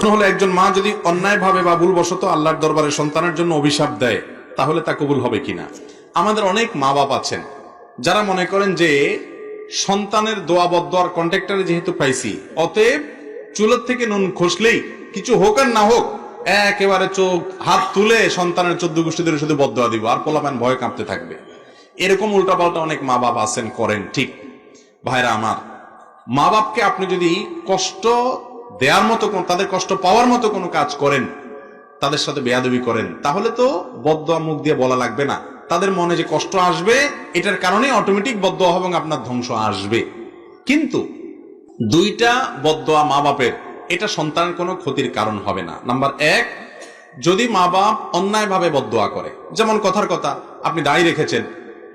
প্রশ্ন হলো, একজন মা যদি অন্যায়ভাবে বা ভুলবশত আল্লাহর দরবারে সন্তানের জন্য অভিশাপ দেয়, তাহলে তা কবুল হবে কিনা? আমাদের অনেক মা বাপ আছেন, যারা মনে করেন যে সন্তানের দোয়া বদোয়ার কন্ট্রাক্টরে যেহেতু পাইছি, অতএব চুলের থেকে নুন খসলেই কিছু হোক আর না হোক, একেবারে চোখ, হাত তুলে সন্তানের চোদ্দ গোষ্ঠীদের শুধু বদোয়া দিব, আর পোলাপান ভয় কাঁপতে থাকবে। এরকম উল্টাপাল্টা অনেক মা বাপ আছেন, করেন, ঠিক। ভাইরা আমার মা বাপকে আপনি যদি কষ্ট দেওয়ার মতো কোন, তাদের কষ্ট পাওয়ার মতো কোনো কাজ করেন, তাদের সাথে বেয়াদবি করেন, তাহলে তো বদয়া মুখ দিয়ে বলা লাগবে না। তাদের মনে যে কষ্ট আসবে, এটার কারণে অটোমেটিক বদয়া এবং আপনার ধ্বংস আসবে। কিন্তু দুইটা বদয়া মা বাপের, এটা সন্তানের কোনো ক্ষতির কারণ হবে না। নাম্বার এক, যদি মা বাপ অন্যায়ভাবে বদয়া করে, যেমন কথার কথা, আপনি দায়ী রেখেছেন,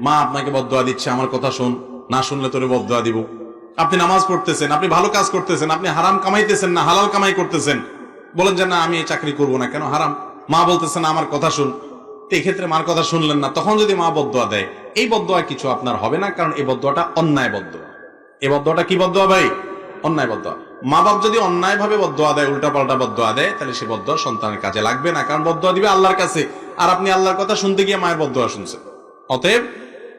মা আপনাকে বদয়া দিচ্ছে, আমার কথা শুন, না শুনলে তোরে বদয়া দিব। আপনি নামাজ পড়তেছেন, আপনি ভালো কাজ করতেছেন, আপনি হারাম কামাইতেছেন না, হালাল কামাই করতেছেন। বলেন যে, না, আমি এই চাকরি করব না কেন? হারাম। মা বলতেছেন আমার কথা শুন। এক্ষেত্রে মার কথা শুনলেন না। তখন যদি মা বদয়া দেয়, এই বদয়া কিছু আপনার হবে না, কারণ এই বদয়াটা অন্যায় বদয়া এই বদয়াটা কি বদয়া ভাই? অন্যায় বদয়া মা বাপ যদি অন্যায় ভাবে বদয়া দেয় উল্টা পাল্টা বদয়া দেয়, তাহলে সে বদয়া সন্তানের কাজে লাগবে না, কারণ বদয়া দিবে আল্লাহর কাছে। আর আপনি আল্লাহর কথা শুনতে গিয়ে মায়ের বদয়া শুনছেন। অতএব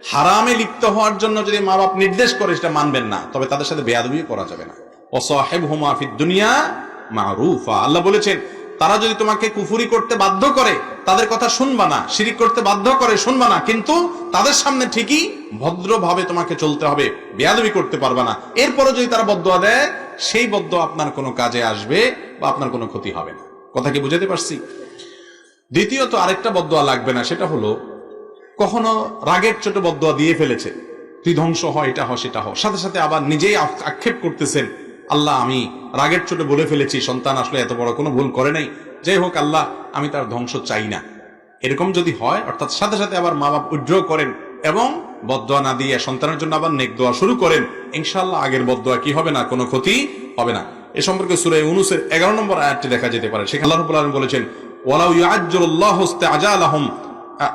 হারামে লিপ্ত হওয়ার জন্য যদি মা বাপ নির্দেশ করে, সেটা মানবেন না। তবে তাদের সাথে বেয়াদবি করা যাবে না। অসহেব হুমাফিদ দুনিয়া মারুফা। আল্লাহ বলেছেন, তারা যদি তোমাকে কুফুরি করতে বাধ্য করে, তাদের কথা শুনবা না, শিরিক করতে বাধ্য করে, শুনবা না, কিন্তু তাদের সামনে ঠিকই ভদ্রভাবে তোমাকে চলতে হবে, বেয়াদবি করতে পারবা না। এরপরে যদি তারা বদয়া দেয়, সেই বদ্ধ আপনার কোনো কাজে আসবে বা আপনার কোনো ক্ষতি হবে না। কথা কি বুঝাতে পারছি? দ্বিতীয়ত আরেকটা বদয়া লাগবে না, সেটা হলো কখনো রাগের ছোট বদয়া দিয়ে ফেলেছে। তুই ধ্বংস হ, এটা হ, সেটা হ। সাথে সাথে আবার নিজেই আক্ষেপ করতেছেন, আল্লাহ, আমি রাগের ছোট বলে ফেলেছি, সন্তান আসলে এত বড় কোনো ভুল করে নাই। যাই হোক, আল্লাহ, আমি তার ধ্বংস চাই না। এরকম যদি হয়, অর্থাৎ সাথে সাথে আবার মা বাপ উদ্র করেন এবং বদয়া না দিয়ে সন্তানের জন্য আবার নেক দোয়া শুরু করেন ইনশাল্লাহ আগের বদয়া কি হবে না, কোনো ক্ষতি হবে না। এ সম্পর্কে সুরে উনুসের এগারো নম্বর আয়াতটি দেখা যেতে পারে। সেখানে আল্লাহ বলেছেন, ওয়ালাউ ইয়াজ্জুলুল্লাহু ইস্তাআজালাহুম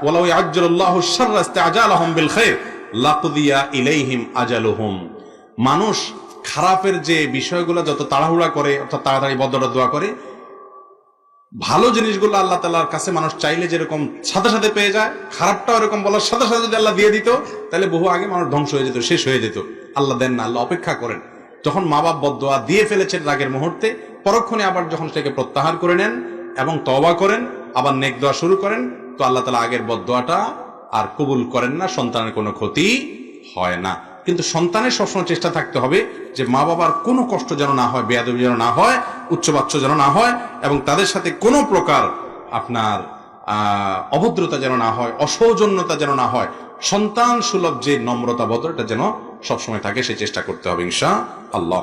ওয়ালাউ ইয়াজ্জুলুল্লাহু শাররা ইস্তাআজালাহুম বিল খাইর লাকুদিয়া ইলাইহিম আজালুহুম। মানুষ খারাপের যে বিষয়গুলো যত তাড়াহুড়া করে, অর্থাৎ তাড়াতাড়ি বদলা দোয়া করে, ভালো জিনিসগুলো আল্লাহ তালার কাছে মানুষ চাইলে যেরকম সাথে সাথে পেয়ে যায় খারাপটা ওরকম বলার সাথে সাথে যদি আল্লাহ দিয়ে দিত, তাহলে বহু আগে মানুষ ধ্বংস হয়ে যেত, শেষ হয়ে যেত। আল্লাহ দেন না, আল্লাহ অপেক্ষা করেন। যখন মা বাপ বদোয়া দিয়ে ফেলেছেন রাগের মুহূর্তে, পরক্ষণে আবার যখন সেটাকে প্রত্যাহার করে নেন এবং তবা করেন, আবার নেক দোয়া শুরু করেন তো আল্লাহ তালা আগের বদোয়াটা আর কবুল করেন না, সন্তানের কোনো ক্ষতি হয় না। কিন্তু সন্তানের সবসময় চেষ্টা থাকতে হবে যে মা বাবার কোনো কষ্ট যেন না হয়, বেয়াদবি যেন না হয়, উচ্চবাচ্য যেন না হয় এবং তাদের সাথে কোনো প্রকার আপনার অভদ্রতা যেন না হয়, অসৌজন্যতা যেন না হয় সন্তান সুলভ যে নম্রতা এটা যেন সবসময় থাকে, সে চেষ্টা করতে হবে ইনশা আল্লাহ